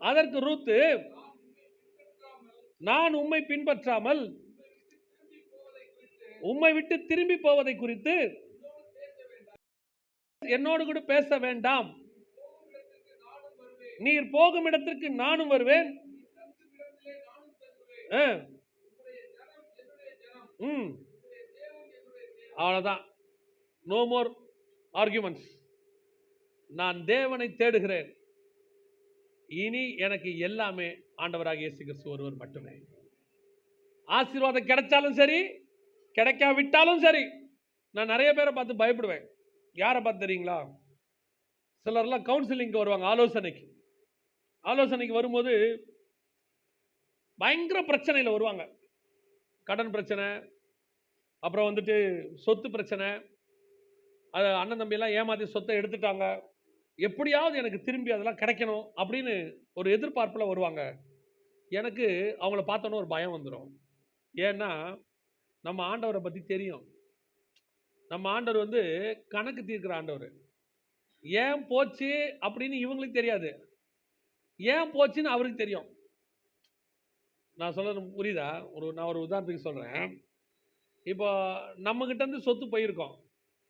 அதற்கு ரூத்து நான் உம்மை பின்பற்றாமல் உம்மை விட்டு திரும்பி போவதை குறித்து என்னோடு கூட பேச வேண்டாம். நீர் போகும் இடத்திற்கு நானும் வருவேன். ஆ. ம். அவ்வளோதான் நோ மோர் ஆர்குமெண்ட்ஸ் நான் தேவனை தேடுகிறேன். இனி எனக்கு எல்லாமே ஆண்டவராக இயேசு கிறிஸ்து ஒருவர் மட்டுமே. ஆசீர்வாதம் கிடைச்சாலும் சரி கிடைக்காவிட்டாலும் சரி நான் நிறைய பேரை பார்த்து பயப்படுவேன். யாரை பார்த்து தெரியுங்களா? சிலர்லாம் கவுன்சிலிங்க்கு வருவாங்க ஆலோசனைக்கு. ஆலோசனைக்கு வரும்போது பயங்கர பிரச்சனையில் வருவாங்க. கடன் பிரச்சனை அப்புறம் வந்துட்டு சொத்து பிரச்சனை அது அண்ணன் தம்பியெல்லாம் ஏமாற்றி சொத்தை எடுத்துட்டாங்க. எப்படியாவது எனக்கு திரும்பி அதெல்லாம் கிடைக்கணும் அப்படின்னு ஒரு எதிர்பார்ப்பில் வருவாங்க. எனக்கு அவங்கள பார்த்தோன்னே ஒரு பயம் வந்துடும் ஏன்னா நம்ம ஆண்டவரை பற்றி தெரியும். நம்ம ஆண்டவர் வந்து கணக்கு தீர்க்கிற ஆண்டவர். ஏன் போச்சு அப்படின்னு இவங்களுக்கு தெரியாது. ஏன் போச்சுன்னு அவருக்கு தெரியும். நான் சொல்கிறது புரியுதா? ஒரு நான் ஒரு உதாரணத்துக்கு சொல்கிறேன் இப்போ நம்மக்கிட்ட இருந்து சொத்து போயிருக்கோம்.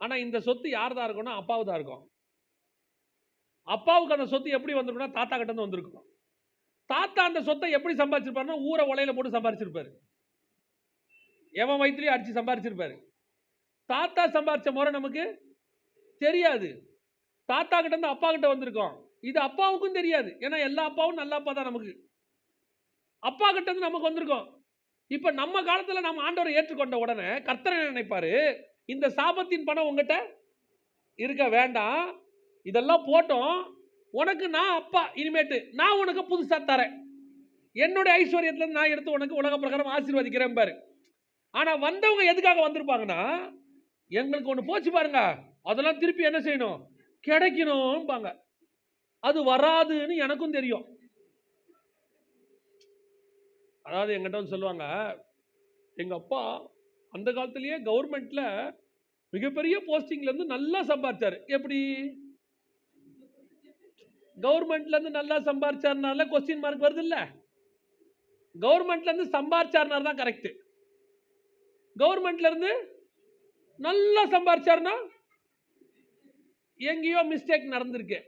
ஆனால் இந்த சொத்து யார் தான் இருக்கும்னா அப்பாவு தான் இருக்கும் அப்பாவுக்கு அந்த சொத்து எப்படி வந்திருக்கும்னா தாத்தா கிட்ட இருந்து வந்திருக்கும். தாத்தா அந்த சொத்தை எப்படி சம்பாதிச்சிருப்பாருன்னா ஊரை உலையில போட்டு சம்பாதிச்சிருப்பாரு. எவன் வயிற்றுலையும் அடித்து சம்பாதிச்சிருப்பாரு. தாத்தா சம்பாதிச்ச முறை நமக்கு தெரியாது. தாத்தா கிட்ட இருந்து அப்பா கிட்ட வந்திருக்கோம். இது அப்பாவுக்கும் தெரியாது. ஏன்னா எல்லா அப்பாவும் நல்ல அப்பா தான் நமக்கு. அப்பா கிட்ட இருந்து நமக்கு வந்திருக்கோம். இப்போ நம்ம காலத்தில் நம்ம ஆண்டவரை ஏற்றுக்கொண்ட உடனே கர்த்தரை நினைப்பார் நினைப்பாரு? இந்த சாபத்தின் பணம் உங்ககிட்ட இருக்க வேண்டாம். இதெல்லாம் போட்டோம். உனக்கு நான் அப்பா இனிமேட்டு நான் உனக்கு புதுசாக தரேன். என்னுடைய ஐஸ்வர்யத்தில் நான் எடுத்து உனக்கு உலக பிரகாரம் ஆசீர்வதிக்கிறேன் பாரு. ஆனால் வந்தவங்க எதுக்காக வந்திருப்பாங்கன்னா எங்களுக்கு ஒன்று போச்சு பாருங்க. அதெல்லாம் திருப்பி என்ன செய்யணும்? கிடைக்கணும்பாங்க. அது வராதுன்னு எனக்கும் தெரியும். அதாவது எங்கிட்ட வந்து சொல்லுவாங்க எங்கள் அப்பா அந்த காலத்திலேயே கவர்மெண்ட்டில் மிகப்பெரிய போஸ்டிங்லேருந்து நல்லா சம்பாதிச்சார். எப்படி? கவர்மெண்ட்லேருந்து நல்லா சம்பாதிச்சாருனால கொஸ்டின் மார்க் வருது இல்லை கவர்மெண்ட்லேருந்து இருந்து தான் கரெக்டு கவர்மெண்ட்லேருந்து நல்லா சம்பாதிச்சாருன்னா எங்கேயோ மிஸ்டேக் நடந்திருக்கு.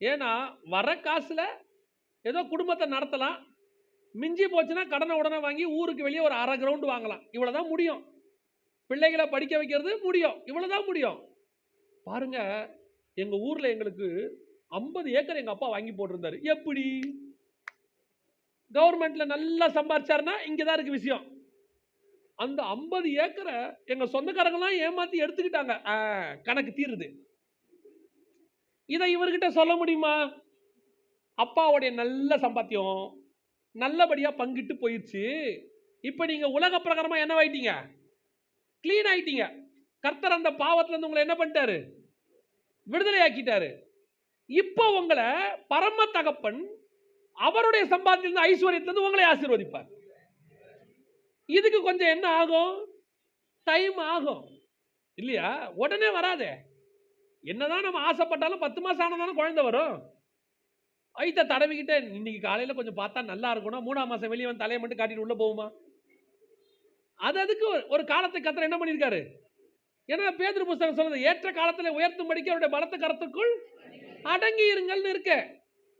ஏன்னா வர காசில் ஏதோ குடும்பத்தை நடத்தலாம். மிஞ்சி போச்சுன்னா கடனை உடனே வாங்கி ஊருக்கு வெளியே ஒரு அரை கிரவுண்டு வாங்கலாம். இவ்வளோ தான் முடியும். பிள்ளைகளை படிக்க வைக்கிறது முடியும். இவ்வளோ தான் முடியும். பாருங்க எங்கள் ஊரில் எங்களுக்கு ஐம்பது ஏக்கர் எங்கள் அப்பா வாங்கி போட்டிருந்தாரு. எப்படி? கவர்மெண்ட்டில் நல்லா சம்பாரிச்சாருன்னா இங்கதான் இருக்கு விஷயம். அந்த ஐம்பது ஏக்கரை எங்கள் சொந்தக்காரங்களாம் ஏமாத்தி எடுத்துக்கிட்டாங்க. ஆ, கணக்கு தீருது. இதை இவர்கிட்ட சொல்ல முடியுமா? அப்பாவுடைய நல்ல சம்பாத்தியம் நல்லபடியாக பங்கிட்டு போயிடுச்சு இப்போ நீங்கள் உலக பிரகாரமாக என்ன ஆயிட்டீங்க? க்ளீன் ஆயிட்டீங்க. கர்த்தர் அந்த பாவத்துலேருந்து உங்களை என்ன பண்ணிட்டாரு? விடுதலை ஆக்கிட்டாரு இப்போ உங்களை பரம தகப்பன் அவருடைய சம்பாத்தியிலிருந்து ஐஸ்வர்யத்திலிருந்து உங்களை ஆசீர்வதிப்பார். இதுக்கு கொஞ்சம் என்ன ஆகும்? டைம் ஆகும். இல்லையா? உடனே வராதே. என்னதான் நம்ம ஆசைப்பட்டாலும் பத்து மாசம் ஆனதானே குழந்தை வரும். ஐத்த தடவிக்கிட்ட இன்னைக்கு காலையில கொஞ்சம் பார்த்தா நல்லா இருக்கணும் மூணாம் மாதம் வெளியே வந்து தலையை மட்டும் காட்டிட்டு உள்ள போகுமா? அது அதுக்கு ஒரு- ஒரு காலத்தை கத்தர் என்ன பண்ணியிருக்காரு? ஏன்னா பேதுரு புஸ்தகம் சொல்லுது ஏற்ற காலத்துல உயர்த்தும்படிக்கு அவருடைய பலத்த கரத்துக்குள் அடங்கி இருங்கள்னு இருக்கு.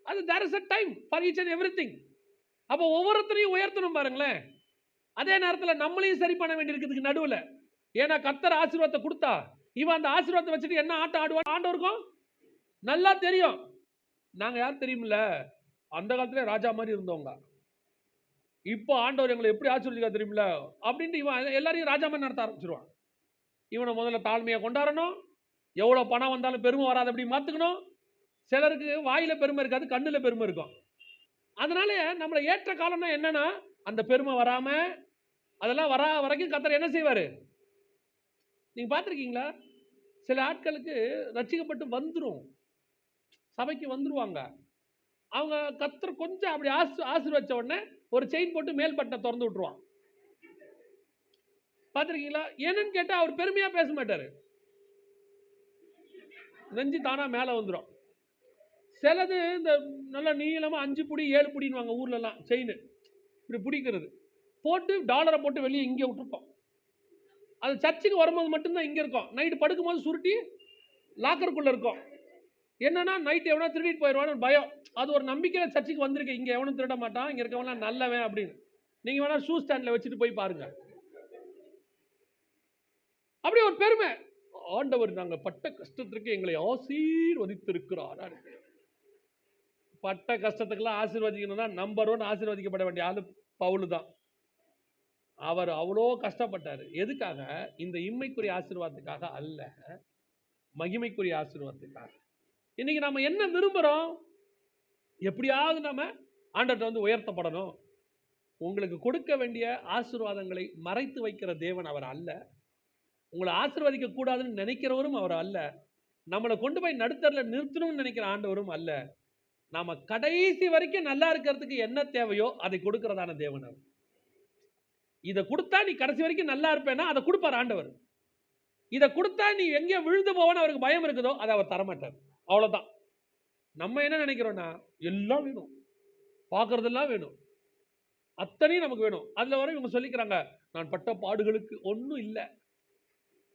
அது there is a time for each and everything அப்போ ஒவ்வொருத்தரையும் உயர்த்தணும் பாருங்களேன். அதே நேரத்தில் நம்மளையும் சரி பண்ண வேண்டியிருக்கிறதுக்கு நடுவில். ஏன்னா கத்தர் ஆசீர்வாதத்தை கொடுத்தா இவன் அந்த ஆசீர்வாதத்தை வச்சுட்டு என்ன ஆட்டம் ஆடுவான்? ஆண்டவருக்கும்? நல்லா தெரியும். நாங்கள் யார் தெரியுமில்ல? அந்த காலத்துல ராஜா மாதிரி இருந்தவங்க. இப்போ ஆண்டவர் எங்களை எப்படி ஆசீர்வதிக்கா தெரியுமில்ல? அப்படின்ட்டு இவன் எல்லாரையும் ராஜா மாதிரி நடத்த ஆரம்பிச்சிருவான். இவனை முதல்ல தாழ்மையை கொண்டாடணும். எவ்வளோ பணம் வந்தாலும் பெருமை வராது அப்படி மாற்றுக்கணும் சிலருக்கு வாயில பெருமை இருக்காது கண்ணில் பெருமை இருக்கும். அதனால நம்மளை ஏற்ற காலம்னா என்னன்னா அந்த பெருமை வராம அதெல்லாம் வரா வரைக்கும் கத்தர் என்ன செய்வார்? நீங்கள் பார்த்துருக்கீங்களா? சில ஆட்களுக்கு ரட்சிக்கப்பட்டு வந்துடும் சபைக்கு வந்துடுவாங்க அவங்க கத்தர் கொஞ்சம் அப்படி ஆசு ஆசீர்வச்ச உடனே ஒரு செயின் போட்டு மேல் திறந்து விட்ருவான் பார்த்துருக்கீங்களா? என்னன்னு கேட்டால் அவர் பெருமையாக பேச மாட்டார். நெஞ்சு தானாக மேலே வந்துடும் சிலது இந்த நல்ல நீளமாக அஞ்சு புடி ஏழு புடின்னுவாங்க ஊர்லலாம் செயின் இப்படி பிடிக்கிறது. போட்டு டாலரை போட்டு வெளியே இங்கே விட்டுருப்போம். அது சர்ச்சுக்கு வரும்போது மட்டும்தான் இங்கே இருக்கும். நைட்டு படுக்கும்போது சுருட்டி லாக்கருக்குள்ளே இருக்கும். என்னன்னா நைட் எவனா திருடிட்டு போயிடுவான்னு பயம். அது ஒரு நம்பிக்கையில் சர்ச்சுக்கு வந்திருக்கு. இங்கே எவனும் திருட மாட்டான். இங்கே இருக்கவன்லாம் நல்லவன் அப்படின்னு. நீங்கள் வேணால் ஷூ ஸ்டாண்டில் வச்சுட்டு போய் பாருங்க. அப்படி ஒரு பெருமை. ஆண்டவர் நாங்கள் பட்ட கஷ்டத்திற்கு எங்களை ஆசீர்வதித்திருக்கிறார் பட்ட கஷ்டத்துக்கெல்லாம் ஆசீர்வதிக்கணும்னா நம்பர் ஒன் ஆசீர்வதிக்கப்பட வேண்டிய ஆள் பவுலு தான். அவர் அவ்வளோ கஷ்டப்பட்டார். எதுக்காக? இந்த இம்மைக்குரிய ஆசீர்வாதத்துக்காக அல்ல மகிமைக்குரிய ஆசீர்வாதத்துக்காக. இன்னைக்கு நம்ம என்ன விரும்புகிறோம் எப்படியாவது நம்ம ஆண்டர்கிட்ட வந்து உயர்த்தப்படணும். உங்களுக்கு கொடுக்க வேண்டிய ஆசீர்வாதங்களை மறைத்து வைக்கிற தேவன் அவர் அல்ல. உங்களை ஆசீர்வதிக்க கூடாதுன்னு நினைக்கிறவரும் அவர் அல்ல. நம்மளை கொண்டு போய் நடுத்தரில் நிறுத்தணும்னு நினைக்கிற ஆண்டவரும் அல்ல. நாம் கடைசி வரைக்கும் நல்லா இருக்கிறதுக்கு என்ன தேவையோ அதை கொடுக்கறதான தேவன் அவர். இதை கொடுத்தா நீ கடைசி வரைக்கும் நல்லா இருப்பேன்னா அதை கொடுப்பார் ஆண்டவர். இதை கொடுத்தா நீ எங்கே விழுந்து போவன்னு அவருக்கு பயம் இருக்குதோ அதை அவர் தரமாட்டார். அவ்வளோதான் நம்ம என்ன நினைக்கிறோம்னா எல்லாம் வேணும். பார்க்குறதெல்லாம் வேணும். அத்தனையும் நமக்கு வேணும். அதில் வர இவங்க சொல்லிக்கிறாங்க நான் பட்ட பாடுகளுக்கு ஒன்றும் இல்லை.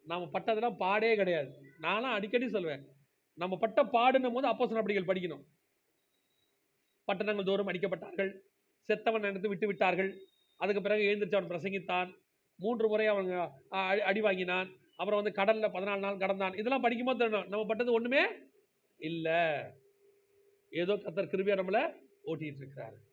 நாம் பட்டதெல்லாம் பாடே கிடையாது. நானும் அடிக்கடி சொல்லுவேன் நம்ம பட்ட பாடுன்னும் போது அப்போ நடவடிக்கைகள் படிக்கணும். பட்டணங்கள் தோறும் அடிக்கப்பட்டார்கள். செத்தவன் நினைத்து விட்டு விட்டார்கள். அதுக்கு பிறகு எழுந்திரிச்சு அவன் பிரசங்கித்தான். மூன்று முறை அவங்க அ, அடி- அடி வாங்கினான். அப்புறம் வந்து கடலில் பதினாலு நாள் கடந்தான். இதெல்லாம் படிக்கும்போது தெரியணும் நம்ம பட்டது ஒன்றுமே இல்லை. ஏதோ கத்தர் கிருபியாக நம்மளை ஓட்டிகிட்டு இருக்கிறாரு.